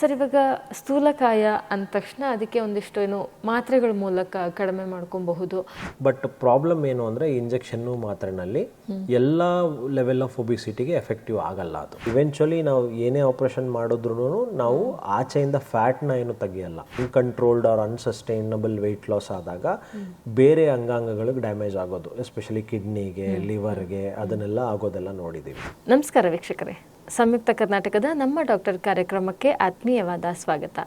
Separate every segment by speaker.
Speaker 1: Sir ಇವಾಗ ಸ್ಥೂಲಕಾಯ ಅಂದ ತಕ್ಷಣ ಅದಕ್ಕೆ ಒಂದಿಷ್ಟು ಏನು ಮಾತ್ರೆಗಳ ಮೂಲಕ ಕಡಿಮೆ ಮಾಡ್ಕೊಬಹುದು.
Speaker 2: ಬಟ್ ಪ್ರಾಬ್ಲಮ್ ಏನು ಅಂದರೆ ಇಂಜೆಕ್ಷನ್ನು ಮಾತ್ರೆನಲ್ಲಿ ಎಲ್ಲ ಲೆವೆಲ್ ಆಫ್ ಒಬಿಸಿಟಿಗೆ ಎಫೆಕ್ಟಿವ್ ಆಗಲ್ಲ ಅದು. ಇವೆಂಚುಲಿ ನಾವು ಏನೇ ಆಪರೇಷನ್ ಮಾಡಿದ್ರು ನಾವು ಆಚೆಯಿಂದ ಫ್ಯಾಟ್ನ ಏನು ತೆಗಿಯಲ್ಲ. Uncontrolled or unsustainable weight loss ಆದಾಗ ಬೇರೆ ಅಂಗಾಂಗಗಳಿಗೆ ಡ್ಯಾಮೇಜ್ ಆಗೋದು. ಎಸ್ಪೆಷಲಿ ಕಿಡ್ನಿಗೆ ಲಿವರ್ಗೆ ಅದನ್ನೆಲ್ಲ ಆಗೋದೆಲ್ಲ ನೋಡಿದ್ದೀವಿ
Speaker 1: ನಮಸ್ಕಾರ ವೀಕ್ಷಕರೇ. ಸಂಯುಕ್ತ ಕರ್ನಾಟಕದ ನಮ್ಮ ಡಾಕ್ಟರ್ ಕಾರ್ಯಕ್ರಮಕ್ಕೆ ಆತ್ಮೀಯವಾದ ಸ್ವಾಗತ.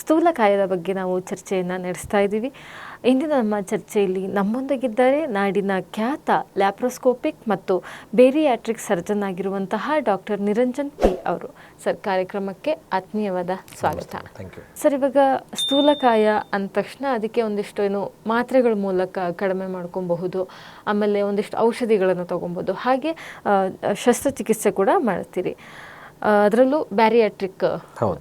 Speaker 1: ಸ್ಥೂಲಕಾಯದ ಬಗ್ಗೆ ನಾವು ಚರ್ಚೆಯನ್ನು ನಡೆಸ್ತಾ ಇದ್ದೀವಿ. ಇಂದಿನ ನಮ್ಮ ಚರ್ಚೆಯಲ್ಲಿ ನಮ್ಮೊಂದಿಗಿದ್ದಾರೆ ನಾಡಿನ ಖ್ಯಾತ ಲ್ಯಾಪ್ರೋಸ್ಕೋಪಿಕ್ ಮತ್ತು ಬೇರಿಯಾಟ್ರಿಕ್ ಸರ್ಜನ್ ಆಗಿರುವಂತಹ ಡಾಕ್ಟರ್ ನಿರಂಜನ್ ಪಿ ಅವರು. ಸರ್ ಕಾರ್ಯಕ್ರಮಕ್ಕೆ ಆತ್ಮೀಯವಾದ ಸ್ವಾಗತ. ಸರ್ ಇವಾಗ ಸ್ಥೂಲಕಾಯ ಅಂದ ತಕ್ಷಣ ಅದಕ್ಕೆ ಒಂದಿಷ್ಟು ಏನು ಮಾತ್ರೆಗಳ ಮೂಲಕ ಕಡಿಮೆ ಮಾಡ್ಕೊಬಹುದು ಆಮೇಲೆ ಒಂದಿಷ್ಟು ಔಷಧಿಗಳನ್ನು ತಗೊಬೋದು ಹಾಗೆ ಶಸ್ತ್ರಚಿಕಿತ್ಸೆ ಕೂಡ ಮಾಡ್ತೀರಿ. ಅದರಲ್ಲೂ ಬ್ಯಾರಿಯಾಟ್ರಿಕ್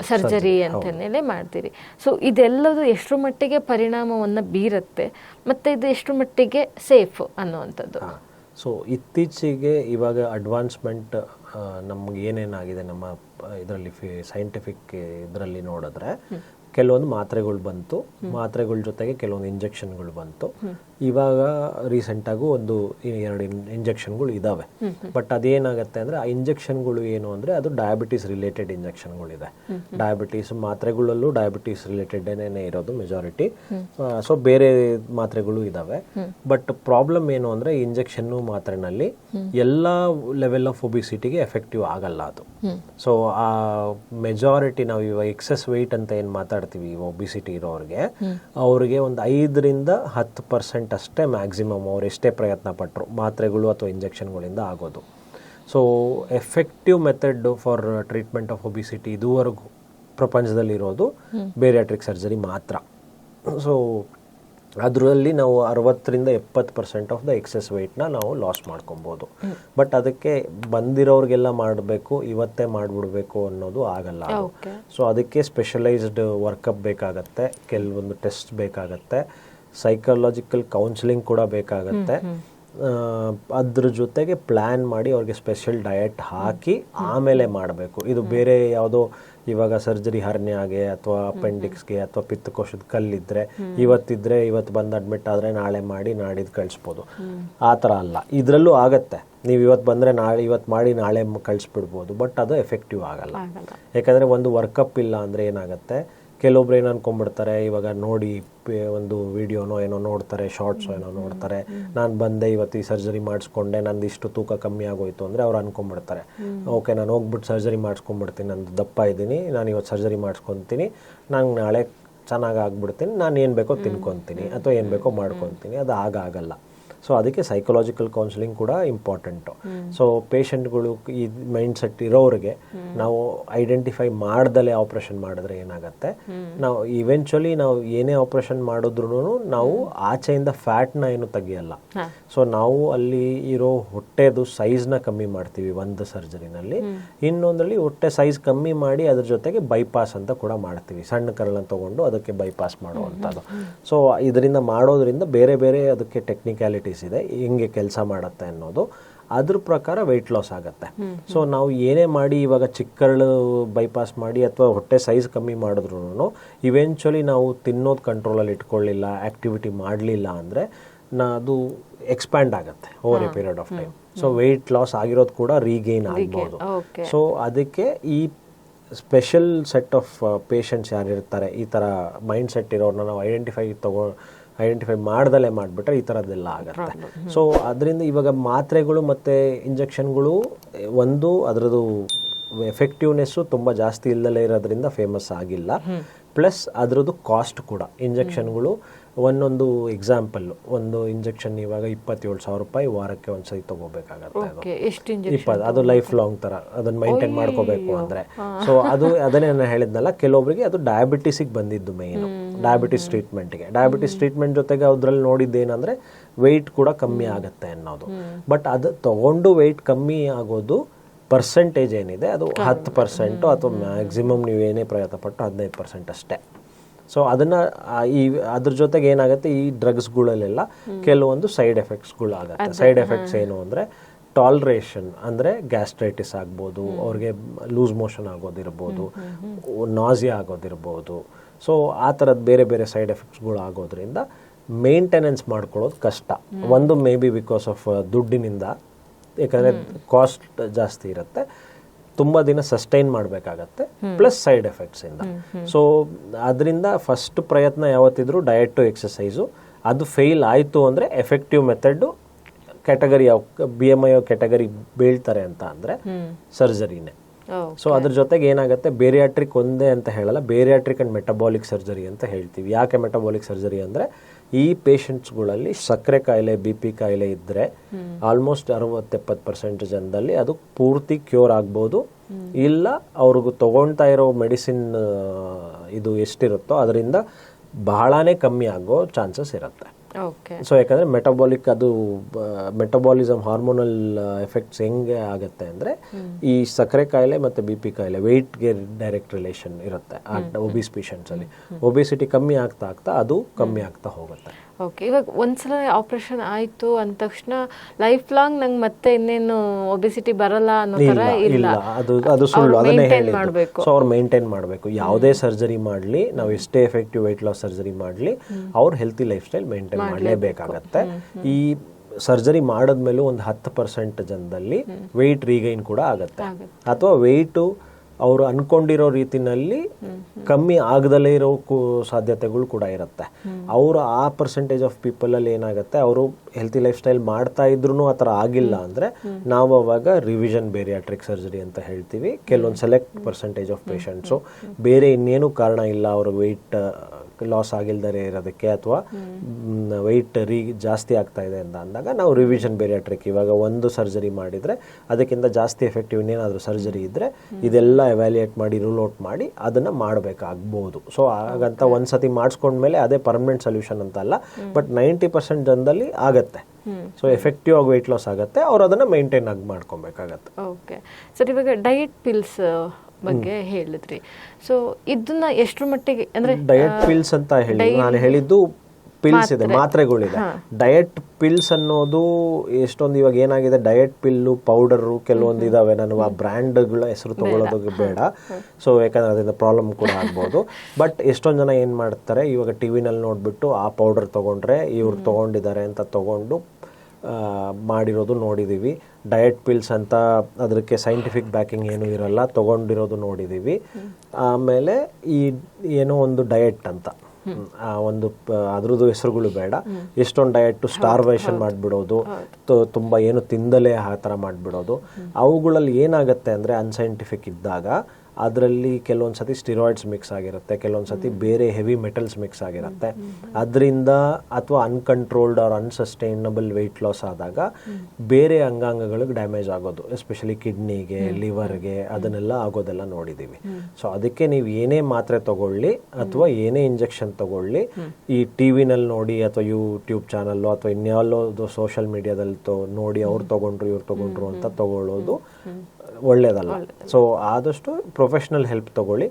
Speaker 1: ಸರ್ಜರಿ ಅಂತಲೇ ಮಾಡ್ತೀರಿ. ಸೊ ಇದೆಲ್ಲದು ಎಷ್ಟು ಮಟ್ಟಿಗೆ ಪರಿಣಾಮವನ್ನು ಬೀರುತ್ತೆ ಮತ್ತು ಇದು ಎಷ್ಟು ಮಟ್ಟಿಗೆ ಸೇಫ್ ಅನ್ನುವಂಥದ್ದು.
Speaker 2: ಸೊ ಇತ್ತೀಚೆಗೆ ಇವಾಗ ಅಡ್ವಾನ್ಸ್ಮೆಂಟ್ ನಮ್ಗೆ ಏನೇನಾಗಿದೆ ನಮ್ಮ ಇದರಲ್ಲಿ ಸೈಂಟಿಫಿಕ್ ಇದರಲ್ಲಿ ನೋಡಿದ್ರೆ ಕೆಲವೊಂದು ಮಾತ್ರೆಗಳು ಬಂತು. ಮಾತ್ರೆಗಳ ಜೊತೆಗೆ ಕೆಲವೊಂದು ಇಂಜೆಕ್ಷನ್ಗಳು ಬಂತು. ಇವಾಗ ರೀಸೆಂಟಾಗೂ ಒಂದು ಎರಡು ಇಂಜೆಕ್ಷನ್ಗಳು ಇದಾವೆ. ಬಟ್ ಅದೇನಾಗುತ್ತೆ ಅಂದರೆ ಆ ಇಂಜೆಕ್ಷನ್ಗಳು ಏನು ಅಂದರೆ ಅದು ಡಯಾಬಿಟೀಸ್ ರಿಲೇಟೆಡ್ ಇಂಜೆಕ್ಷನ್ಗಳಿದೆ ಡಯಾಬಿಟೀಸ್ ಮಾತ್ರೆಗಳಲ್ಲೂ ಡಯಾಬಿಟೀಸ್ ರಿಲೇಟೆಡೇನೆ ಇರೋದು ಮೆಜಾರಿಟಿ ಸೊ ಬೇರೆ ಮಾತ್ರೆಗಳು ಇದಾವೆ. ಬಟ್ ಪ್ರಾಬ್ಲಮ್ ಏನು ಅಂದರೆ ಇಂಜೆಕ್ಷನ್ನು ಮಾತ್ರೆನಲ್ಲಿ ಎಲ್ಲ ಲೆವೆಲ್ ಆಫ್ ಒಬಿಸಿಟಿಗೆ ಎಫೆಕ್ಟಿವ್ ಆಗಲ್ಲ ಅದು. ಸೊ ಆ ಮೆಜಾರಿಟಿ ನಾವು ಇವಾಗ ಎಕ್ಸೆಸ್ ವೆಯ್ಟ್ ಅಂತ ಏನು ಮಾತಾಡ್ತೀವಿ ಒಬಿಸಿಟಿ ಇರೋರಿಗೆ ಅವ್ರಿಗೆ ಒಂದು ಐದರಿಂದ ಹತ್ತು ಪರ್ಸೆಂಟ್ ಅಷ್ಟೇ ಮ್ಯಾಕ್ಸಿಮಮ್ ಅವ್ರು ಎಷ್ಟೇ ಪ್ರಯತ್ನ ಪಟ್ಟರು ಮಾತ್ರೆಗಳು ಅಥವಾ ಇಂಜೆಕ್ಷನ್ಗಳಿಂದ ಆಗೋದು. So effective method for treatment of obesity ಇದುವರೆಗೂ ಪ್ರಪಂಚದಲ್ಲಿರೋದು ಬೇರಿಯಾಟ್ರಿಕ್ ಸರ್ಜರಿ ಮಾತ್ರ. ಸೊ ಅದರಲ್ಲಿ ನಾವು ಅರವತ್ತರಿಂದ ಎಪ್ಪತ್ತು ಪರ್ಸೆಂಟ್ ಆಫ್ ದ ಎಕ್ಸೆಸ್ ವೆಯ್ಟ್ನ ನಾವು ಲಾಸ್ ಮಾಡ್ಕೊಬೋದು. ಬಟ್ ಅದಕ್ಕೆ ಬಂದಿರೋರಿಗೆಲ್ಲ ಮಾಡಬೇಕು ಇವತ್ತೇ ಮಾಡಿಬಿಡ್ಬೇಕು ಅನ್ನೋದು ಆಗಲ್ಲ ಸೊ ಅದಕ್ಕೆ ಸ್ಪೆಷಲೈಸ್ಡ್ ವರ್ಕಪ್ ಬೇಕಾಗತ್ತೆ ಕೆಲವೊಂದು ಟೆಸ್ಟ್ ಬೇಕಾಗತ್ತೆ ಸೈಕಲಾಜಿಕಲ್ ಕೌನ್ಸಿಲಿಂಗ್ ಕೂಡ ಬೇಕಾಗತ್ತೆ. ಅದ್ರ ಜೊತೆಗೆ ಪ್ಲ್ಯಾನ್ ಮಾಡಿ ಅವ್ರಿಗೆ ಸ್ಪೆಷಲ್ ಡಯಟ್ ಹಾಕಿ ಆಮೇಲೆ ಮಾಡಬೇಕು. ಇದು ಬೇರೆ ಯಾವುದೋ ಇವಾಗ ಸರ್ಜರಿ ಹರ್ನ್ಯಾಗೆ ಅಥವಾ ಅಪೆಂಡಿಕ್ಸ್ಗೆ ಅಥವಾ ಪಿತ್ತಕೋಶದ ಕಲ್ಲಿದ್ರೆ ಇವತ್ತಿದ್ರೆ ಇವತ್ತು ಬಂದು ಅಡ್ಮಿಟ್ ಆದರೆ ನಾಳೆ ಮಾಡಿ ನಾಡಿದ್ದು ಕಳಿಸ್ಬೋದು. ಆ ಥರ ಅಲ್ಲ. ಇದರಲ್ಲೂ ಆಗತ್ತೆ. ನೀವು ಇವತ್ತು ಬಂದರೆ ನಾಳೆ ಇವತ್ತು ಮಾಡಿ ನಾಳೆ ಕಳಿಸ್ಬಿಡ್ಬೋದು. ಬಟ್ ಅದು ಎಫೆಕ್ಟಿವ್ ಆಗಲ್ಲ. ಯಾಕಂದರೆ ಒಂದು ವರ್ಕಪ್ ಇಲ್ಲ ಅಂದರೆ ಏನಾಗುತ್ತೆ? ಕೆಲವೊಬ್ರು ಏನು ಅನ್ಕೊಂಡ್ಬಿಡ್ತಾರೆ ಇವಾಗ ನೋಡಿ ಒಂದು ವಿಡಿಯೋನೋ ಏನೋ ನೋಡ್ತಾರೆ ಶಾರ್ಟ್ಸ್ ಏನೋ ನೋಡ್ತಾರೆ. ನಾನು ಬಂದೆ ಇವತ್ತು ಈ ಸರ್ಜರಿ ಮಾಡಿಸ್ಕೊಂಡೆ ನಂದು ಇಷ್ಟು ತೂಕ ಕಮ್ಮಿ ಆಗೋಯ್ತು ಅಂದರೆ ಅವ್ರು ಅನ್ಕೊಂಡ್ಬಿಡ್ತಾರೆ. ಓಕೆ ನಾನು ಹೋಗ್ಬಿಟ್ಟು ಸರ್ಜರಿ ಮಾಡಿಸ್ಕೊಂಡ್ಬಿಡ್ತೀನಿ ನಂದು ದಪ್ಪ ಇದ್ದೀನಿ ನಾನು ಇವತ್ತು ಸರ್ಜರಿ ಮಾಡಿಸ್ಕೊತೀನಿ ನಂಗೆ ನಾಳೆ ಚೆನ್ನಾಗಿ ಆಗ್ಬಿಡ್ತೀನಿ ನಾನು ಏನು ಬೇಕೋ ತಿನ್ಕೊತೀನಿ ಅಥವಾ ಏನು ಬೇಕೋ ಮಾಡ್ಕೊತೀನಿ ಅದು ಆಗ ಆಗಲ್ಲ. ಸೊ ಅದಕ್ಕೆ ಸೈಕಲಾಜಿಕಲ್ ಕೌನ್ಸಿಲಿಂಗ್ ಕೂಡ ಇಂಪಾರ್ಟೆಂಟು ಸೊ ಪೇಷಂಟ್ಗಳು ಈ ಮೈಂಡ್ ಸೆಟ್ ಇರೋರಿಗೆ ನಾವು ಐಡೆಂಟಿಫೈ ಮಾಡ್ದಲೇ ಆಪ್ರೇಷನ್ ಮಾಡಿದ್ರೆ ಏನಾಗುತ್ತೆ? ನಾವು ಇವೆಂಚುಲಿ ನಾವು ಏನೇ ಆಪ್ರೇಷನ್ ಮಾಡಿದ್ರು ನಾವು ಆಚೆಯಿಂದ ಫ್ಯಾಟ್ನ ಏನು ತೆಗಿಯಲ್ಲ. ಸೊ ನಾವು ಅಲ್ಲಿ ಇರೋ ಹೊಟ್ಟೆದು ಸೈಜ್ನ ಕಮ್ಮಿ ಮಾಡ್ತೀವಿ ಒಂದು ಸರ್ಜರಿನಲ್ಲಿ ಇನ್ನೊಂದರಲ್ಲಿ ಹೊಟ್ಟೆ ಸೈಜ್ ಕಮ್ಮಿ ಮಾಡಿ ಅದ್ರ ಜೊತೆಗೆ ಬೈಪಾಸ್ ಅಂತ ಕೂಡ ಮಾಡ್ತೀವಿ. ಸಣ್ಣ ಕರಳನ್ನ ತಗೊಂಡು ಅದಕ್ಕೆ ಬೈಪಾಸ್ ಮಾಡುವಂಥದ್ದು. ಸೊ ಇದರಿಂದ ಮಾಡೋದ್ರಿಂದ ಬೇರೆ ಬೇರೆ ಅದಕ್ಕೆ ಟೆಕ್ನಿಕ್ಯಾಲಿಟೀಸ್ ಇದೆ ಹೆಂಗೆ ಕೆಲಸ ಮಾಡುತ್ತೆ ಅನ್ನೋದು ಅದ್ರ ಪ್ರಕಾರ ವೆಯ್ಟ್ ಲಾಸ್ ಆಗುತ್ತೆ. ಸೊ ನಾವು ಏನೇ ಮಾಡಿ ಇವಾಗ ಚಿಕ್ಕರಳು ಬೈಪಾಸ್ ಮಾಡಿ ಅಥವಾ ಹೊಟ್ಟೆ ಸೈಜ್ ಕಮ್ಮಿ ಮಾಡಿದ್ರು ಇವೆಂಚುಲಿ ನಾವು ತಿನ್ನೋದು ಕಂಟ್ರೋಲಲ್ಲಿ ಇಟ್ಕೊಳ್ಳಿಲ್ಲ ಆಕ್ಟಿವಿಟಿ ಮಾಡಲಿಲ್ಲ ಅಂದರೆ ನಾ ಅದು ಎಕ್ಸ್ಪ್ಯಾಂಡ್ ಆಗುತ್ತೆ over a period of time so weight loss ಆಗಿರೋದು ಕೂಡ ರೀಗೈನ್ ಆಗ್ಬೋದು. ಸೊ ಅದಕ್ಕೆ ಈ ಸ್ಪೆಷಲ್ ಸೆಟ್ ಆಫ್ ಪೇಷಂಟ್ಸ್ ಯಾರಿರ್ತಾರೆ ಈ ಥರ ಮೈಂಡ್ ಸೆಟ್ ಇರೋರನ್ನ ನಾವು ಐಡೆಂಟಿಫೈ ತಗೋ ಐಡೆಂಟಿಫೈ ಮಾಡ್ದಲೇ ಮಾಡಿಬಿಟ್ರೆ ಈ ಥರದ್ದೆಲ್ಲ ಆಗುತ್ತೆ. ಸೊ ಅದರಿಂದ ಇವಾಗ ಮಾತ್ರೆಗಳು ಮತ್ತು ಇಂಜೆಕ್ಷನ್ಗಳು ಒಂದು ಅದರದ್ದು ಎಫೆಕ್ಟಿವ್ನೆಸ್ಸು ತುಂಬ ಜಾಸ್ತಿ ಇಲ್ಲದಲೇ ಇರೋದ್ರಿಂದ ಫೇಮಸ್ ಆಗಿಲ್ಲ. ಪ್ಲಸ್ ಅದರದ್ದು ಕಾಸ್ಟ್ ಕೂಡ ಇಂಜೆಕ್ಷನ್ಗಳು. ಒಂದೊಂದು ಎಕ್ಸಾಂಪಲ್ ಒಂದು ಇಂಜೆಕ್ಷನ್ ಇವಾಗ ಇಪ್ಪತ್ತೇಳು ಸಾವಿರ ರೂಪಾಯಿ ವಾರಕ್ಕೆ ಒಂದ್ಸರಿ ತಗೋಬೇಕಾಗತ್ತೆ ಇಪ್ಪತ್ತು ಅದು ಲೈಫ್ ಲಾಂಗ್ ತರ ಅದನ್ನ ಮೈಂಟೈನ್ ಮಾಡ್ಕೋಬೇಕು ಅಂದ್ರೆ. ಸೊ ಅದು ಅದನ್ನೇ ನಾನು ಹೇಳಿದ್ನಲ್ಲ ಕೆಲವೊಬ್ಬರಿಗೆ ಅದು ಡಯಾಬಿಟಿಸಿಗೆ ಬಂದಿದ್ದು ಮೇನ್ ಡಯಾಬಿಟಿಸ್ ಟ್ರೀಟ್ಮೆಂಟ್ಗೆ ಡಯಾಬಿಟಿಸ್ ಟ್ರೀಟ್ಮೆಂಟ್ ಜೊತೆಗೆ ಅದ್ರಲ್ಲಿ ನೋಡಿದ್ದೇನಂದ್ರೆ ವೆಯ್ಟ್ ಕೂಡ ಕಮ್ಮಿ ಆಗುತ್ತೆ ಅನ್ನೋದು. ಬಟ್ ಅದು ತಗೊಂಡು ವೆಯ್ಟ್ ಕಮ್ಮಿ ಆಗೋದು ಪರ್ಸೆಂಟೇಜ್ ಏನಿದೆ ಅದು ಹತ್ತು ಪರ್ಸೆಂಟು ಅಥವಾ ಮ್ಯಾಕ್ಸಿಮಮ್ ನೀವು ಏನೇ ಪ್ರಯತ್ನ ಪಟ್ಟು ಹದಿನೈದು ಪರ್ಸೆಂಟ್ ಅಷ್ಟೇ. ಸೊ ಅದನ್ನ ಈ ಅದ್ರ ಜೊತೆಗೆ ಏನಾಗುತ್ತೆ ಈ ಡ್ರಗ್ಸ್ಗಳಲ್ಲೆಲ್ಲ ಕೆಲವೊಂದು ಸೈಡ್ ಎಫೆಕ್ಟ್ಸ್ಗಳು ಆಗುತ್ತೆ ಸೈಡ್ ಎಫೆಕ್ಟ್ಸ್ ಏನು ಅಂದ್ರೆ ಟಾಲ್ರೇಷನ್ ಅಂದರೆ ಗ್ಯಾಸ್ಟ್ರೈಟಿಸ್ ಆಗ್ಬೋದು ಅವ್ರಿಗೆ ಲೂಸ್ ಮೋಷನ್ ಆಗೋದಿರ್ಬೋದು ನಾಸಿಯಾ ಆಗೋದಿರ್ಬೋದು. ಸೊ ಆ ಥರದ ಬೇರೆ ಬೇರೆ ಸೈಡ್ ಎಫೆಕ್ಟ್ಸ್ಗಳು ಆಗೋದ್ರಿಂದ ಮೇಂಟೆನೆನ್ಸ್ ಮಾಡ್ಕೊಳ್ಳೋದು ಕಷ್ಟ. ಒಂದು ಮೇ ಬಿ ಬಿಕಾಸ್ ಆಫ್ ದುಡ್ಡಿನಿಂದ ಯಾಕಂದರೆ ಕಾಸ್ಟ್ ಜಾಸ್ತಿ ಇರುತ್ತೆ. ತುಂಬ ದಿನ ಸಸ್ಟೈನ್ ಮಾಡಬೇಕಾಗತ್ತೆ ಪ್ಲಸ್ ಸೈಡ್ ಎಫೆಕ್ಟ್ಸ್ ಇಂದ. ಸೊ ಅದರಿಂದ ಫಸ್ಟ್ ಪ್ರಯತ್ನ ಯಾವತ್ತಿದ್ರು ಡಯಟ್ ಟು ಎಕ್ಸಸೈಸು ಅದು ಫೇಲ್ ಆಯಿತು ಅಂದರೆ ಎಫೆಕ್ಟಿವ್ ಮೆಥಡ್ ಕ್ಯಾಟಗರಿ ಯಾವ ಬಿ ಎಂ ಐ ಕ್ಯಾಟಗರಿ ಬೀಳ್ತಾರೆ ಅಂತ ಅಂದರೆ ಸರ್ಜರಿನೇ ಸೊ ಅದ್ರ ಜೊತೆಗೆ ಏನಾಗುತ್ತೆ ಬೇರಿಯಾಟ್ರಿಕ್ ಒಂದೇ ಅಂತ ಹೇಳಲ್ಲ ಬೇರಿಯಾಟ್ರಿಕ್ ಅಂಡ್ ಮೆಟಬಾಲಿಕ್ ಸರ್ಜರಿ ಅಂತ ಹೇಳ್ತೀವಿ. ಯಾಕೆ ಮೆಟಬಾಲಿಕ್ ಸರ್ಜರಿ ಅಂದರೆ ಈ ಪೇಷಂಟ್ಸ್ಗಳಲ್ಲಿ ಸಕ್ಕರೆ ಕಾಯಿಲೆ ಬಿ ಪಿ ಕಾಯಿಲೆ ಇದ್ದರೆ ಆಲ್ಮೋಸ್ಟ್ ಅರವತ್ತೆಪ್ಪತ್ತು ಪರ್ಸೆಂಟ್ ಜನದಲ್ಲಿ ಅದು ಪೂರ್ತಿ ಕ್ಯೂರ್ ಆಗ್ಬೋದು. ಇಲ್ಲ, ಅವ್ರಿಗೂ ತಗೊಳ್ತಾ ಇರೋ ಮೆಡಿಸಿನ್ ಇದು ಎಷ್ಟಿರುತ್ತೋ ಅದರಿಂದ ಬಹಳನೇ ಕಮ್ಮಿ ಆಗೋ ಚಾನ್ಸಸ್ ಇರುತ್ತೆ. ಸೊ ಯಾಕಂದ್ರೆ ಮೆಟಬಾಲಿಕ್ ಅದು ಮೆಟಬಾಲಿಸಮ್ ಹಾರ್ಮೋನಲ್ ಎಫೆಕ್ಟ್ಸ್ ಹೆಂಗೆ ಆಗುತ್ತೆ ಅಂದ್ರೆ ಈ ಸಕ್ಕರೆ ಕಾಯಿಲೆ ಮತ್ತೆ ಬಿ ಪಿ ಕಾಯಿಲೆ ವೆಯ್ಟ್ಗೆ ಡೈರೆಕ್ಟ್ ರಿಲೇಷನ್ ಇರುತ್ತೆ. ಒಬಿಸ್ ಪೇಷಂಟ್ಸ್ ಅಲ್ಲಿ. ಒಬಿಸಿಟಿ ಕಮ್ಮಿ ಆಗ್ತಾ ಆಗ್ತಾ ಅದು ಕಮ್ಮಿ ಆಗ್ತಾ ಹೋಗುತ್ತೆ.
Speaker 1: ಓಕೆ ಇವಾಗ ಒಂದ್ಸಲ ಆಪರೇಷನ್ ಆಯ್ತು ಅಂದ ತಕ್ಷಣ ಲೈಫ್ ಲಾಂಗ್ ನಂಗೆ ಮತ್ತೆ ಇನ್ನೇನು ಒಬಿಸಿಟಿ ಬರಲ್ಲ ಅನ್ನೋ
Speaker 2: ಇಲ್ಲ ಅದು ಅದು ಸುಳ್ಳು. ಅದನ್ನೇ ಹೇಳಿದ್ದು. ಸೊ ಅವ್ರು ಮೇಂಟೈನ್ ಮಾಡಬೇಕು. ಯಾವುದೇ ಸರ್ಜರಿ ಮಾಡಲಿ ನಾವು ಎಷ್ಟೇ ಎಫೆಕ್ಟಿವ್ ವೆಯ್ಟ್ ಲಾಸ್ ಸರ್ಜರಿ ಮಾಡಲಿ ಅವ್ರ ಹೆಲ್ತಿ ಲೈಫ್ ಸ್ಟೈಲ್ ಮೇಂಟೈನ್ ಮಾಡಲೇಬೇಕಾಗತ್ತೆ. ಈ ಸರ್ಜರಿ ಮಾಡಿದ್ಮೇಲೂ ಒಂದು ಹತ್ತು ಪರ್ಸೆಂಟ್ ಜನದಲ್ಲಿ ವೆಯ್ಟ್ ರೀಗೈನ್ ಕೂಡ ಆಗುತ್ತೆ. ಅಥವಾ ವೆಯ್ಟು ಅವರು ಅನ್ಕೊಂಡಿರೋ ರೀತಿನಲ್ಲಿ ಕಮ್ಮಿ ಆಗದಲ್ಲೇ ಇರೋ ಸಾಧ್ಯತೆಗಳು ಕೂಡ ಇರುತ್ತೆ. ಅವರು ಆ ಪರ್ಸೆಂಟೇಜ್ ಆಫ್ ಪೀಪಲ್ ಅಲ್ಲಿ ಏನಾಗುತ್ತೆ, ಅವರು ಹೆಲ್ತಿ ಲೈಫ್ ಸ್ಟೈಲ್ ಮಾಡ್ತಾ ಇದ್ರು ಆ ಥರ ಆಗಿಲ್ಲ ಅಂದ್ರೆ ನಾವು ಅವಾಗ ರಿವಿಷನ್ ಬೇರಿಯಾಟ್ರಿಕ್ ಸರ್ಜರಿ ಅಂತ ಹೇಳ್ತೀವಿ. ಕೆಲವೊಂದು ಸೆಲೆಕ್ಟ್ ಪರ್ಸೆಂಟೇಜ್ ಆಫ್ ಪೇಷಂಟ್ಸು ಬೇರೆ ಇನ್ನೇನು ಕಾರಣ ಇಲ್ಲ, ಅವರು ವೆಯ್ಟ್ ಲಾಸ್ ಆಗಿಲ್ದರೆ ಇರೋದಕ್ಕೆ ಅಥವಾ ವೆಯ್ಟ್ ರೀ ಜಾಸ್ತಿ ಆಗ್ತಾ ಇದೆ ಅಂತ ಅಂದಾಗ ನಾವು ರಿವಿಷನ್ ಬೇರಿಯಾಟ್ರಿಕ್ ಇವಾಗ ಒಂದು ಸರ್ಜರಿ ಮಾಡಿದರೆ ಅದಕ್ಕಿಂತ ಜಾಸ್ತಿ ಎಫೆಕ್ಟಿವ್ ಇನ್ನೇನಾದರೂ ಸರ್ಜರಿ ಇದ್ದರೆ ಇದೆಲ್ಲ ಎವ್ಯಾಲ್ಯೂಯೇಟ್ ಮಾಡಿ ರೂಲ್ ಔಟ್ ಮಾಡಿ ಅದನ್ನು ಮಾಡಬೇಕಾಗ್ಬೋದು. ಸೊ ಹಾಗಂತ ಒಂದು ಸತಿ ಮಾಡಿಸ್ಕೊಂಡ್ಮೇಲೆ ಅದೇ ಪರ್ಮನೆಂಟ್ ಸೊಲ್ಯೂಷನ್ ಅಂತ ಅಲ್ಲ ಬಟ್ ನೈಂಟಿ ಪರ್ಸೆಂಟ್ ಜನದಲ್ಲಿ ಆಗುತ್ತೆ. ಸೊ ಎಫೆಕ್ಟಿವ್ ಆಗಿ ವೆಯ್ಟ್ ಲಾಸ್ ಆಗುತ್ತೆ, ಅವ್ರು ಅದನ್ನು ಮೇಂಟೈನ್ ಆಗಿ ಮಾಡ್ಕೊಬೇಕಾಗತ್ತೆ.
Speaker 1: ಓಕೆ ಸರ್ ಇವಾಗ ಡಯಟ್ ಪಿಲ್ಸ್ ಬಗ್ಗೆ ಹೇಳಿದ್ರಿ. ಸೊ ಇದನ್ನ ಎಷ್ಟು ಮಟ್ಟಿಗೆ ಅಂದ್ರೆ
Speaker 2: ಡಯಟ್ ಪಿಲ್ಸ್ ಅಂತ ಹೇಳಿ ನಾನು ಹೇಳಿದ್ದು ಪಿಲ್ಸ್ ಇದೆ ಮಾತ್ರೆಗಳಿದೆ. ಡಯಟ್ ಪಿಲ್ಸ್ ಅನ್ನೋದು ಎಷ್ಟೊಂದು ಇವಾಗ ಏನಾಗಿದೆ ಡಯಟ್ ಪಿಲ್ಲು ಪೌಡರು ಕೆಲವೊಂದು ಇದಾವೆ. ನಾನು ಆ ಬ್ರ್ಯಾಂಡ್ಗಳ ಹೆಸರು ತಗೊಳ್ಳೋದಕ್ಕೆ ಬೇಡ. ಸೊ ಯಾಕಂದ್ರೆ ಅದರಿಂದ ಪ್ರಾಬ್ಲಮ್ ಕೂಡ ಆಗ್ಬೋದು. ಬಟ್ ಎಷ್ಟೊಂದು ಜನ ಏನು ಮಾಡ್ತಾರೆ ಇವಾಗ ಟಿ ವಿನಲ್ಲಿ ನೋಡಿಬಿಟ್ಟು ಆ ಪೌಡರ್ ತಗೊಂಡ್ರೆ ಇವ್ರು ತಗೊಂಡಿದ್ದಾರೆ ಅಂತ ತಗೊಂಡು ಮಾಡಿರೋದು ನೋಡಿದ್ದೀವಿ ಡಯಟ್ ಪಿಲ್ಸ್ ಅಂತ ಅದಕ್ಕೆ ಸೈಂಟಿಫಿಕ್ ಬ್ಯಾಕಿಂಗ್ ಏನೂ ಇರಲ್ಲ ತಗೊಂಡಿರೋದು ನೋಡಿದ್ದೀವಿ ಆಮೇಲೆ ಈ ಏನೋ ಒಂದು ಡಯಟ್ ಅಂತ. ಒಂದು ಅದ್ರದ್ದು ಹೆಸರುಗಳು ಬೇಡ. ಎಷ್ಟೊಂದು ಡಯಟ್ ಸ್ಟಾರ್ವೇಷನ್ ಮಾಡಿಬಿಡೋದು ತುಂಬ ಏನು ತಿಂದಲೇ ಆ ಥರ ಮಾಡಿಬಿಡೋದು. ಅವುಗಳಲ್ಲಿ ಏನಾಗುತ್ತೆ ಅಂದರೆ ಅನ್ಸೈಂಟಿಫಿಕ್ ಇದ್ದಾಗ ಅದರಲ್ಲಿ ಕೆಲವೊಂದು ಸತಿ ಸ್ಟಿರಾಯ್ಡ್ಸ್ ಮಿಕ್ಸ್ ಆಗಿರುತ್ತೆ ಕೆಲವೊಂದು ಸತಿ ಬೇರೆ ಹೆವಿ ಮೆಟಲ್ಸ್ ಮಿಕ್ಸ್ ಆಗಿರುತ್ತೆ. ಅದರಿಂದ ಅಥವಾ uncontrolled or unsustainable weight loss ಆದಾಗ ಬೇರೆ ಅಂಗಾಂಗಗಳಿಗೆ ಡ್ಯಾಮೇಜ್ ಆಗೋದು ಎಸ್ಪೆಷಲಿ ಕಿಡ್ನಿಗೆ ಲಿವರ್ಗೆ ಅದನ್ನೆಲ್ಲ ಆಗೋದೆಲ್ಲ ನೋಡಿದ್ದೀವಿ ಸೊ ಅದಕ್ಕೆ ನೀವು ಏನೇ ಮಾತ್ರೆ ತಗೊಳ್ಳಿ ಅಥವಾ ಏನೇ ಇಂಜೆಕ್ಷನ್ ತಗೊಳ್ಳಿ, ಈ ಟಿ ವಿನಲ್ಲಿ ನೋಡಿ ಅಥವಾ ಯೂಟ್ಯೂಬ್ ಚಾನಲ್ಲು ಅಥವಾ ಇನ್ಯಾಲೋದು ಸೋಷಿಯಲ್ ಮೀಡಿಯಾದಲ್ಲಿ ತೊ, ನೋಡಿ ಅವ್ರು ತಗೊಂಡ್ರು, ಇವ್ರು ತಗೊಂಡ್ರು ಅಂತ ತಗೊಳ್ಳೋದು ಒಳ್ಳೇದಲ್ಲ. ಸೊ ಆದಷ್ಟು ಪ್ರೊಫೆಷನಲ್ ಹೆಲ್ಪ್ ತಗೊಳ್ಳಿ.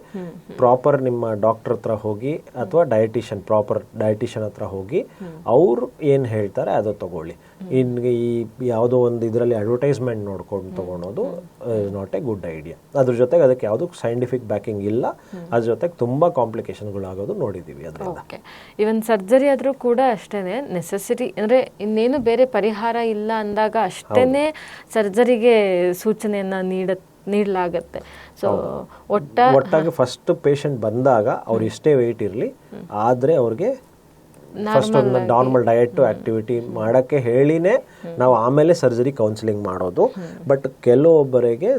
Speaker 2: ಪ್ರಾಪರ್ ನಿಮ್ಮ ಡಾಕ್ಟರ್ ಹತ್ರ ಹೋಗಿ ಅಥವಾ ಡಯಟಿಷಿಯನ್ ಪ್ರಾಪರ್ ಡಯಟಿಷಿಯನ್ ಹತ್ರ ಹೋಗಿ ಅವ್ರು ಏನು ಹೇಳ್ತಾರೆ ಅದು ತಗೊಳ್ಳಿ. ಇನ್ನು ಈ ಯಾವುದೋ ಒಂದು ಇದರಲ್ಲಿ ಅಡ್ವರ್ಟೈಸ್ಮೆಂಟ್ ನೋಡ್ಕೊಂಡು ತಗೊಳೋದು ನಾಟ್ ಎ ಗುಡ್ ಐಡಿಯಾ ಅದ್ರ ಜೊತೆಗೆ ಅದಕ್ಕೆ ಯಾವುದು ಸೈಂಟಿಫಿಕ್ ಬ್ಯಾಕಿಂಗ್ ಇಲ್ಲ. ಅದ್ರ ಜೊತೆಗೆ ತುಂಬ ಕಾಂಪ್ಲಿಕೇಶನ್ಗಳಾಗೋದು ನೋಡಿದ್ದೀವಿ ಅದರಿಂದ.
Speaker 1: ಓಕೆ ಇವನ್ ಸರ್ಜರಿ ಆದ್ರೂ ಕೂಡ ಅಷ್ಟೇನೆ. ನೆಸೆಸಿಟಿ ಅಂದ್ರೆ ಇನ್ನೇನು ಬೇರೆ ಪರಿಹಾರ ಇಲ್ಲ ಅಂದಾಗ ಅಷ್ಟೇನೆ ಸರ್ಜರಿಗೆ ಸೂಚನೆಯನ್ನ ನೀಡ ನೀಡಲಾಗತ್ತೆ. ಸೊ ಒಟ್ಟ
Speaker 2: ಒಟ್ಟಾಗಿ ಫಸ್ಟ್ ಪೇಷಂಟ್ ಬಂದಾಗ ಅವ್ರು ಎಷ್ಟೇ ವೆಯ್ಟ್ ಇರಲಿ. ಆದರೆ ಅವ್ರಿಗೆ ಫಸ್ಟ್ ಒಂದು ನಾರ್ಮಲ್ ಡಯಟ್ ಆಕ್ಟಿವಿಟಿ ಮಾಡೋಕ್ಕೆ ಹೇಳಿನೇ ನಾವು ಆಮೇಲೆ ಸರ್ಜರಿ ಕೌನ್ಸಿಲಿಂಗ್ ಮಾಡೋದು. ಬಟ್ ಕೆಲವೊಬ್ಬರಿಗೆ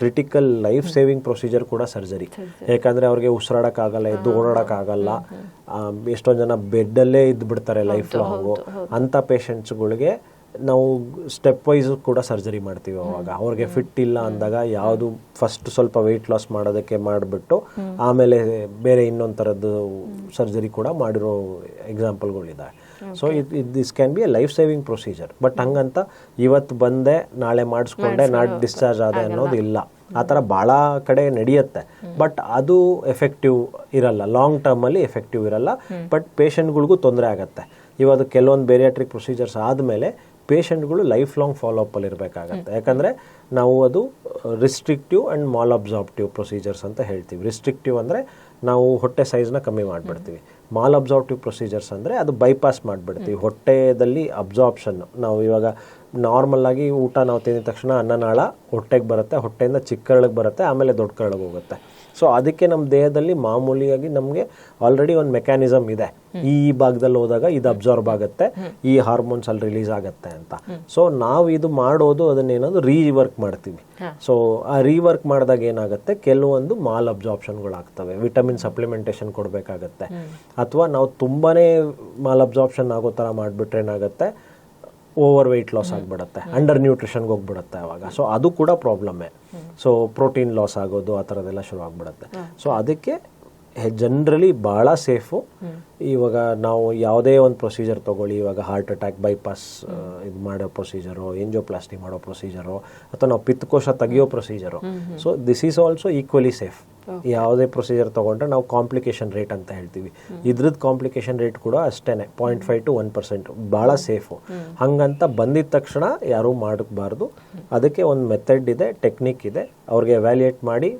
Speaker 2: ಕ್ರಿಟಿಕಲ್ ಲೈಫ್ ಸೇವಿಂಗ್ ಪ್ರೊಸೀಜರ್ ಕೂಡ ಸರ್ಜರಿ ಯಾಕಂದರೆ ಅವ್ರಿಗೆ ಉಸಿರಾಡೋಕ್ಕಾಗಲ್ಲ ಎದ್ದು ಓಡಾಡೋಕ್ಕಾಗಲ್ಲ ಎಷ್ಟೊಂದು ಜನ ಬೆಡ್ಡಲ್ಲೇ ಇದ್ದು ಬಿಡ್ತಾರೆ ಲೈಫ್ ಲಾಂಗು ಅಂಥ ಪೇಷಂಟ್ಸ್ಗಳಿಗೆ ನಾವು ಸ್ಟೆಪ್ ವೈಸ್ ಕೂಡ ಸರ್ಜರಿ ಮಾಡ್ತೀವಿ ಅವಾಗ. ಅವ್ರಿಗೆ ಫಿಟ್ ಇಲ್ಲ ಅಂದಾಗ ಯಾವುದು ಫಸ್ಟ್ ಸ್ವಲ್ಪ ವೆಯ್ಟ್ ಲಾಸ್ ಮಾಡೋದಕ್ಕೆ ಮಾಡಿಬಿಟ್ಟು ಆಮೇಲೆ ಬೇರೆ ಇನ್ನೊಂದು ಥರದ್ದು ಸರ್ಜರಿ ಕೂಡ ಮಾಡಿರೋ ಎಕ್ಸಾಂಪಲ್ಗಳಿದ್ದಾವೆ ಸೊ ಇದು this can be a life saving procedure but ಹಂಗಂತ ಇವತ್ತು ಬಂದೆ ನಾಳೆ ಮಾಡಿಸ್ಕೊಂಡೆ ನಾಟ್ ಡಿಸ್ಚಾರ್ಜ್ ಆದೆ ಅನ್ನೋದು ಇಲ್ಲ. ಆ ಥರ ಭಾಳ ಕಡೆ ನಡೆಯುತ್ತೆ. ಬಟ್ ಅದು ಎಫೆಕ್ಟಿವ್ ಇರಲ್ಲ. ಲಾಂಗ್ ಟರ್ಮಲ್ಲಿ ಎಫೆಕ್ಟಿವ್ ಇರಲ್ಲ. ಬಟ್ ಪೇಷಂಟ್ಗಳಿಗೂ ತೊಂದರೆ ಆಗುತ್ತೆ. ಇವಾಗ ಕೆಲವೊಂದು ಬೇರಿಯಾಟ್ರಿಕ್ ಪ್ರೊಸೀಜರ್ಸ್ ಆದಮೇಲೆ ಪೇಷಂಟ್ಗಳು ಲೈಫ್ ಲಾಂಗ್ ಫಾಲೋ ಅಪ್ ಅಲ್ಲಿ ಇರಬೇಕಾಗತ್ತೆ. ಯಾಕಂದರೆ ನಾವು ಅದು restrictive and malabsorptive procedures ಅಂತ ಹೇಳ್ತೀವಿ. ರಿಸ್ಟ್ರಿಕ್ಟಿವ್ ಅಂದರೆ ನಾವು ಹೊಟ್ಟೆ ಸೈಜ್ನ ಕಮ್ಮಿ ಮಾಡಿಬಿಡ್ತೀವಿ. ಮಾಲ್ ಅಬ್ಸಾರ್ಪ್ಟಿವ್ ಪ್ರೊಸೀಜರ್ಸ್ ಅಂದರೆ ಅದು ಬೈಪಾಸ್ ಮಾಡಿಬಿಡ್ತೀವಿ. ಹೊಟ್ಟೆದಲ್ಲಿ ಅಬ್ಸಾರ್ಪ್ಷನ್ ನಾವು ಇವಾಗ ನಾರ್ಮಲ್ ಆಗಿ ಊಟ ನಾವು ತಿಂದ ತಕ್ಷಣ ಅನ್ನನಾಳ ಹೊಟ್ಟೆಗೆ ಬರುತ್ತೆ ಹೊಟ್ಟೆಯಿಂದ ಚಿಕ್ಕ ಕರಳಿಗೆ ಬರುತ್ತೆ ಆಮೇಲೆ ದೊಡ್ಡ ಕರಳಿಗೆ ಹೋಗುತ್ತೆ. ಸೊ ಅದಕ್ಕೆ ನಮ್ಮ ದೇಹದಲ್ಲಿ ಮಾಮೂಲಿಯಾಗಿ ನಮಗೆ ಆಲ್ರೆಡಿ ಒಂದು ಮೆಕ್ಯಾನಿಸಮ್ ಇದೆ. ಈ ಈ ಭಾಗದಲ್ಲಿ ಹೋದಾಗ ಇದು ಅಬ್ಸಾರ್ಬ್ ಆಗುತ್ತೆ ಈ ಹಾರ್ಮೋನ್ಸ್ ಅಲ್ಲಿ ರಿಲೀಸ್ ಆಗುತ್ತೆ ಅಂತ. ಸೊ ನಾವು ಇದು ಮಾಡೋದು ಅದನ್ನೇನದು ರೀವರ್ಕ್ ಮಾಡ್ತೀವಿ. ಸೊ ಆ ರೀವರ್ಕ್ ಮಾಡಿದಾಗ ಏನಾಗುತ್ತೆ? ಕೆಲವೊಂದು ಮಾಲ್ ಅಬ್ಸಾರ್ಪ್ಷನ್ಗಳಾಗ್ತವೆ ವಿಟಮಿನ್ ಸಪ್ಲಿಮೆಂಟೇಷನ್ ಕೊಡಬೇಕಾಗತ್ತೆ. ಅಥವಾ ನಾವು ತುಂಬಾ ಮಾಲ್ ಅಬ್ಸಾರ್ಪ್ಷನ್ ಆಗೋ ಥರ ಮಾಡಿಬಿಟ್ರೆ ಏನಾಗುತ್ತೆ? ಓವರ್ ವೆಯ್ಟ್ ಲಾಸ್ ಆಗಿಬಿಡುತ್ತೆ. ಅಂಡರ್ ನ್ಯೂಟ್ರಿಷನ್ಗೆ ಹೋಗ್ಬಿಡುತ್ತೆ ಅವಾಗ. ಸೊ ಅದು ಕೂಡ ಪ್ರಾಬ್ಲಮ್ಮೇ ಸೊ ಪ್ರೋಟೀನ್ ಲಾಸ್ ಆಗೋದು ಆ ಥರದೆಲ್ಲ ಶುರು ಆಗಿಬಿಡುತ್ತೆ. ಸೊ ಅದಕ್ಕೆ ಜನ್ರಲಿ ಭಾಳ ಸೇಫು ಇವಾಗ ನಾವು ಯಾವುದೇ ಒಂದು ಪ್ರೊಸೀಜರ್ ತೊಗೊಳ್ಳಿ. ಇವಾಗ ಹಾರ್ಟ್ ಅಟ್ಯಾಕ್ ಬೈಪಾಸ್ ಇದು ಮಾಡೋ ಪ್ರೊಸೀಜರು ಎಂಜೋಪ್ಲಾಸ್ಟಿ ಮಾಡೋ ಪ್ರೊಸೀಜರು ಅಥವಾ ನಾವು ಪಿತ್ತಕೋಶ ತೆಗಿಯೋ procedure so this is also equally safe ಯಾವುದೇ ಪ್ರೊಸೀಜರ್ ತಗೊಂಡ್ರೆ ನಾವು ಕಾಂಪ್ಲಿಕೇಶನ್ ರೇಟ್ ಅಂತ ಹೇಳ್ತೀವಿ. ಇದ್ರದ್ದು ಕಾಂಪ್ಲಿಕೇಶನ್ ರೇಟ್ ಕೂಡ ಅಷ್ಟೇನೆ point five to one percent ಭಾಳ ಸೇಫು ಹಂಗಂತ ಬಂದಿದ ತಕ್ಷಣ ಯಾರೂ ಮಾಡಬಾರ್ದು. ಅದಕ್ಕೆ ಒಂದು ಮೆಥಡ್ ಇದೆ ಟೆಕ್ನಿಕ್ ಇದೆ. ಅವ್ರಿಗೆ ವ್ಯಾಲ್ಯೂಯೇಟ್ ಮಾಡಿ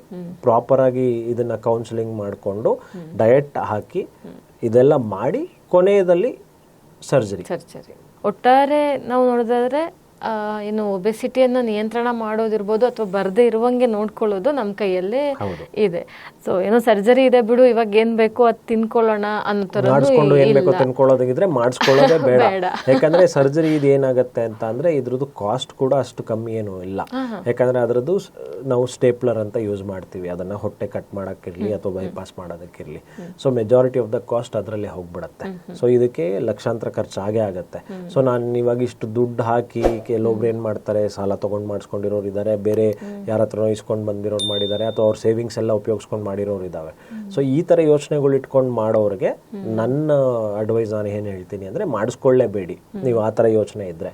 Speaker 2: ಪ್ರಾಪರ್ ಆಗಿ ಇದನ್ನ ಕೌನ್ಸಿಲಿಂಗ್ ಮಾಡಿಕೊಂಡು ಡಯಟ್ ಹಾಕಿ, ಇದೆಲ್ಲ ಮಾಡಿ ಕೊನೆಯದಲ್ಲಿ ಸರ್ಜರಿ
Speaker 1: ಸರ್ಜರಿ ಒಟ್ಟಾರೆ ನಾವು ನೋಡೋದಾದ್ರೆ ಏನು ಒಬೆಸಿಟಿಯನ್ನು ನಿಯಂತ್ರಣ ಮಾಡೋದಿರ್ಬೋದು ಅಥವಾ ಬರದೇ ಇರುವಂಗೆ ನೋಡ್ಕೊಳ್ಳೋದು ನಮ್ಮ ಕೈಯಲ್ಲೇ ಇದೆ. ಸೊ ಏನೋ ಸರ್ಜರಿ ಇದೆ ಬಿಡು ಇವಾಗ ಏನ್ ಬೇಕು ಅದು ತಿನ್ಕೊಳ್ಳೋಣ ಅನ್ನೋ
Speaker 2: ಏನ್ ಬೇಕು ತಿನ್ಕೊಳ್ಳೋದಾಗಿದ್ರೆ ಮಾಡಿಸ್ಕೊಳ್ಳೋದೇ ಬೇಡ. ಯಾಕಂದ್ರೆ ಸರ್ಜರಿ ಇದು ಏನಾಗುತ್ತೆ ಅಂತ ಅಂದ್ರೆ ಇದ್ರದ್ದು ಕಾಸ್ಟ್ ಕೂಡ ಅಷ್ಟು ಕಮ್ಮಿ ಏನು ಇಲ್ಲ. ಯಾಕಂದ್ರೆ ಅದರದ್ದು ನಾವು ಸ್ಟೇಪ್ಲರ್ ಅಂತ ಯೂಸ್ ಮಾಡ್ತೀವಿ. ಅದನ್ನ ಹೊಟ್ಟೆ ಕಟ್ ಮಾಡೋಕ್ಕಿರ್ಲಿ ಅಥವಾ bypass ಮಾಡೋದಕ್ಕಿರ್ಲಿ. So majority of the cost ಅದರಲ್ಲೇ ಹೋಗ್ಬಿಡತ್ತೆ. ಸೊ ಇದಕ್ಕೆ ಲಕ್ಷಾಂತರ ಖರ್ಚು ಆಗೇ ಆಗುತ್ತೆ ಸೊ ನಾನು ಇವಾಗ ಇಷ್ಟು ದುಡ್ಡು ಹಾಕಿ ಕೆಲವೊಬ್ರು ಏನು ಮಾಡ್ತಾರೆ ಸಾಲ ತೊಗೊಂಡು ಮಾಡಿಸ್ಕೊಂಡಿರೋರು ಇದ್ದಾರೆ ಬೇರೆ ಯಾರ ಹತ್ರ ಇಸ್ಕೊಂಡು ಬಂದಿರೋರು ಮಾಡಿದ್ದಾರೆ ಅಥವಾ ಅವ್ರ ಸೇವಿಂಗ್ಸ್ ಎಲ್ಲ ಉಪಯೋಗಿಸ್ಕೊಂಡು ಮಾಡಿರೋರು ಇದ್ದಾವೆ ಸೊ ಈ ಥರ ಯೋಚನೆಗಳು ಇಟ್ಕೊಂಡು ಮಾಡೋರಿಗೆ ನನ್ನ ಅಡ್ವೈಸ್ ನಾನು ಏನು ಹೇಳ್ತೀನಿ ಅಂದ್ರೆ ಮಾಡಿಸ್ಕೊಳ್ಳೇಬೇಡಿ. ನೀವು ಆ ಥರ ಯೋಚನೆ ಇದ್ರೆ.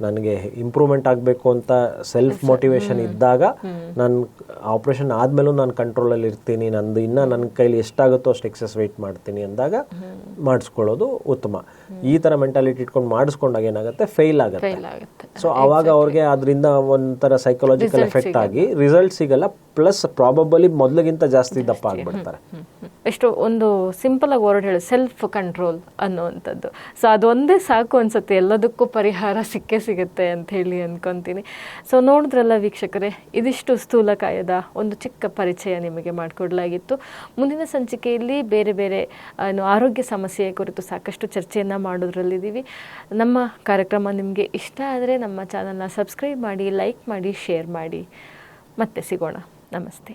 Speaker 2: ನನಗೆ ಇಂಪ್ರೂವ್ಮೆಂಟ್ ಆಗಬೇಕು ಅಂತ ಸೆಲ್ಫ್ ಮೋಟಿವೇಶನ್ ಇದ್ದಾಗ ನಾನು ಆಪರೇಷನ್ ಆದಮೇಲೂ ನಾನು ಕಂಟ್ರೋಲಲ್ಲಿ ಇರ್ತೀನಿ ನಂದು ಇನ್ನೂ ನನ್ನ ಕೈಲಿ ಎಷ್ಟಾಗುತ್ತೋ ಅಷ್ಟು ಎಕ್ಸಸ್ ವೆಯ್ಟ್ ಮಾಡ್ತೀನಿ ಅಂದಾಗ ಮಾಡಿಸ್ಕೊಳ್ಳೋದು ಉತ್ತಮ. ಈ ತರ ಮೆಂಟಾಲಿಟಿ ಇಟ್ಕೊಂಡು ಮಾಡಿಸ್ಕೊಂಡಾಗ ಏನಾಗುತ್ತೆ? ಫೇಲ್ ಆಗುತ್ತೆ. ಸೊ ಅವಾಗ ಅವ್ರಿಗೆ ಅದರಿಂದ ಒಂಥರ ಸೈಕಲಾಜಿಕಲ್ ಎಫೆಕ್ಟ್ ಆಗಿ ರಿಸಲ್ಟ್ ಸಿಗಲ್ಲ. ಪ್ಲಸ್ ಪ್ರಾಬಬಲಿ ಮೊದಲಿಗಿಂತ ಜಾಸ್ತಿ ದಪ್ಪ ಆಗ್ಬಿಡ್ತಾರೆ.
Speaker 1: ಎಷ್ಟು ಒಂದು ಸಿಂಪಲ್ ಆಗಿ ವರ್ಡ್ ಹೇಳಿ ಸೆಲ್ಫ್ ಕಂಟ್ರೋಲ್ ಅನ್ನುವಂಥದ್ದು. ಸೊ ಅದೊಂದೇ ಸಾಕು ಅನ್ಸುತ್ತೆ. ಎಲ್ಲದಕ್ಕೂ ಪರಿಹಾರ ಸಿಕ್ಕೇ ಸಿಗುತ್ತೆ ಅಂತ ಹೇಳಿ ಅನ್ಕೊಂತೀನಿ. ಸೊ ನೋಡಿದ್ರಲ್ಲ ವೀಕ್ಷಕರೇ ಇದಿಷ್ಟು ಸ್ಥೂಲಕಾಯದ ಒಂದು ಚಿಕ್ಕ ಪರಿಚಯ ನಿಮಗೆ ಮಾಡಿಕೊಡ್ಲಾಗಿತ್ತು. ಮುಂದಿನ ಸಂಚಿಕೆಯಲ್ಲಿ ಬೇರೆ ಬೇರೆ ಏನು ಆರೋಗ್ಯ ಸಮಸ್ಯೆಯ ಕುರಿತು ಸಾಕಷ್ಟು ಚರ್ಚೆಯನ್ನು ಮಾಡೋದ್ರಲ್ಲಿದ್ದೀವಿ. ನಮ್ಮ ಕಾರ್ಯಕ್ರಮ ನಿಮಗೆ ಇಷ್ಟ ಆದರೆ ನಮ್ಮ ಚಾನಲ್ನ ಸಬ್ಸ್ಕ್ರೈಬ್ ಮಾಡಿ ಲೈಕ್ ಮಾಡಿ ಶೇರ್ ಮಾಡಿ. ಮತ್ತೆ ಸಿಗೋಣ. నమస్తే.